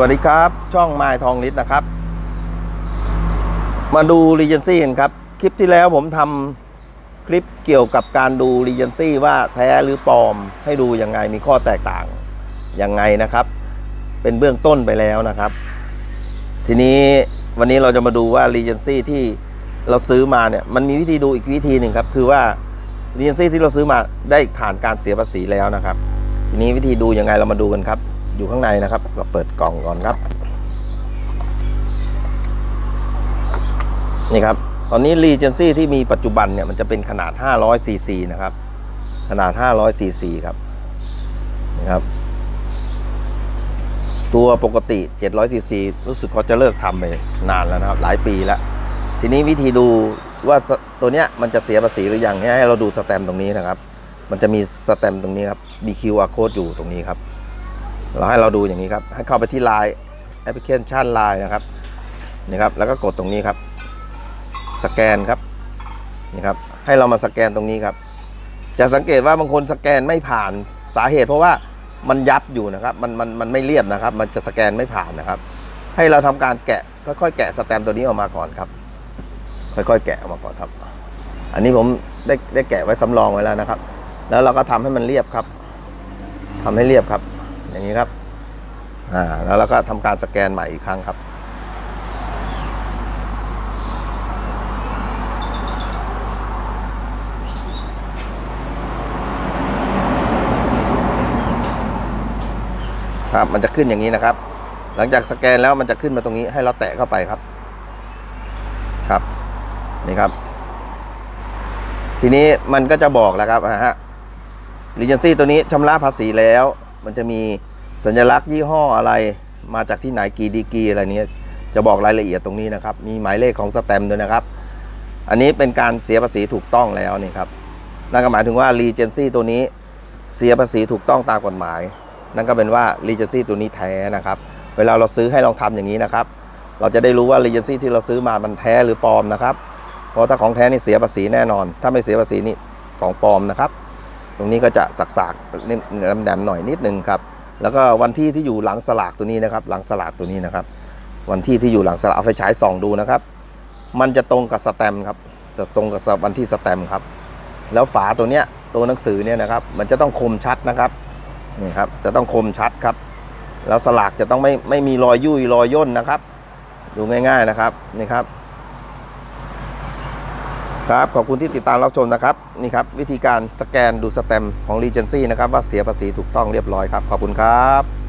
วัสดีครับ ช่องไม้ทองนิดนะครับ มาดู Regency กันครับ คลิปที่แล้วผมทำคลิปเกี่ยวกับการดู Regency ว่าแท้หรือปลอมให้ดูยังไงมีข้อแตกต่างยังไงนะครับ เป็นเบื้องต้นไปแล้วนะครับ ทีนี้วันนี้เราจะมาดูว่า Regency ที่เราซื้อมาเนี่ยมันมีวิธีดูอีกวิธีหนึ่งครับ คือว่า Regency ที่เราซื้อมาได้ผ่านการเสียภาษีแล้วนะครับ ทีนี้วิธีดูยังไงเรามาดูกันครับ อยู่ข้างในนะครับ เราเปิดกล่องก่อนครับ นี่ครับ ตอนนี้ Regency ที่มีปัจจุบันเนี่ยมันจะเป็นขนาด 500 cc นะครับ ขนาด 500 cc ครับนะครับ ตัวปกติ 700 cc รู้สึกเขาจะเลิกทำไปนานแล้วนะครับ หลายปีแล้ว ทีนี้วิธีดูว่าตัวเนี้ยมันจะเสียภาษีหรือยังให้เราดูสแตมตรงนี้นะครับ มันจะมีสแตมตรงนี้ครับมี QR code อยู่ตรงนี้ครับ เราให้เราดูอย่างนี้ครับ ให้เข้าไปที่ Line แอปพลิเคชัน Line นะครับนี่ครับ แล้วก็กดตรงนี้ครับ สแกนครับนี่ครับ ให้เรามาสแกนตรงนี้ครับ จะสังเกตว่าบางคนสแกนไม่ผ่านสาเหตุ เพราะว่ามันยับอยู่นะครับมันมันมันไม่เรียบนะครับ มันจะสแกนไม่ผ่านนะครับ ให้เราทำการแกะค่อยๆแกะสแตมป์ตัวนี้ออกมาก่อนครับ ค่อยๆแกะออกมาก่อนครับ อันนี้ผมได้ได้แกะไว้สำรองไว้แล้วนะครับ แล้วเราก็ทำให้มันเรียบครับทำให้เรียบครับ อย่างนี้ครับอ่าแล้วเราก็ทำการสแกนใหม่อีกครั้งครับครับมันจะขึ้นอย่างนี้นะครับ หลังจากสแกนแล้วมันจะขึ้นมาตรงนี้ให้เราแตะเข้าไปครับ ครับนี่ครับ ทีนี้มันก็จะบอกแล้วครับฮะรีเจนซี่ตัวนี้ชำระภาษีแล้ว มันจะมีสัญลักษณ์ยี่ห้ออะไร มาจากที่ไหนกี่ดีกีอะไรเนี้ยจะบอกรายละเอียดตรงนี้นะครับ มีหมายเลขของสแตมด้วยนะครับ อันนี้เป็นการเสียภาษีถูกต้องแล้วนี่ครับนั่นก็หมายถึงว่ารีเจนซี่ตัวนี้เสียภาษีถูกต้องตามกฎหมาย นั่นก็เป็นว่ารีเจนซี่ตัวนี้แท้นะครับ เวลาเราซื้อให้ลองทำอย่างนี้นะครับ เราจะได้รู้ว่ารีเจนซี่ที่เราซื้อมามันแท้หรือปลอมนะครับ เพราะถ้าของแท้นี่เสียภาษีแน่นอน ถ้าไม่เสียภาษีนี่ของปลอมนะครับ ตรงนี้ก็จะสักๆนิดแหลมๆหน่อยนิดนึงครับ แล้วก็วันที่ที่อยู่หลังสลากตัวนี้นะครับ หลังสลากตัวนี้นะครับ วันที่ที่อยู่หลังสลากเอาไฟฉายส่องดูนะครับ มันจะตรงกับสแตมครับ จะตรงกับวันที่สแตมครับ แล้วฝาตัวเนี้ยตัวหนังสือเนี่ยนะครับ มันจะต้องคมชัดนะครับนี่ครับ จะต้องคมชัดครับ แล้วสลากจะต้องไม่ไม่มีรอยยุ่ยรอยย่นนะครับ ดูง่าย ๆนะครับนี่ครับ ครับขอบคุณที่ติดตามรับชมนะครับนี่ครับวิธีการสแกนดูสแตมของ Regency นะครับว่าเสียภาษีถูกต้องเรียบร้อยครับ ขอบคุณครับ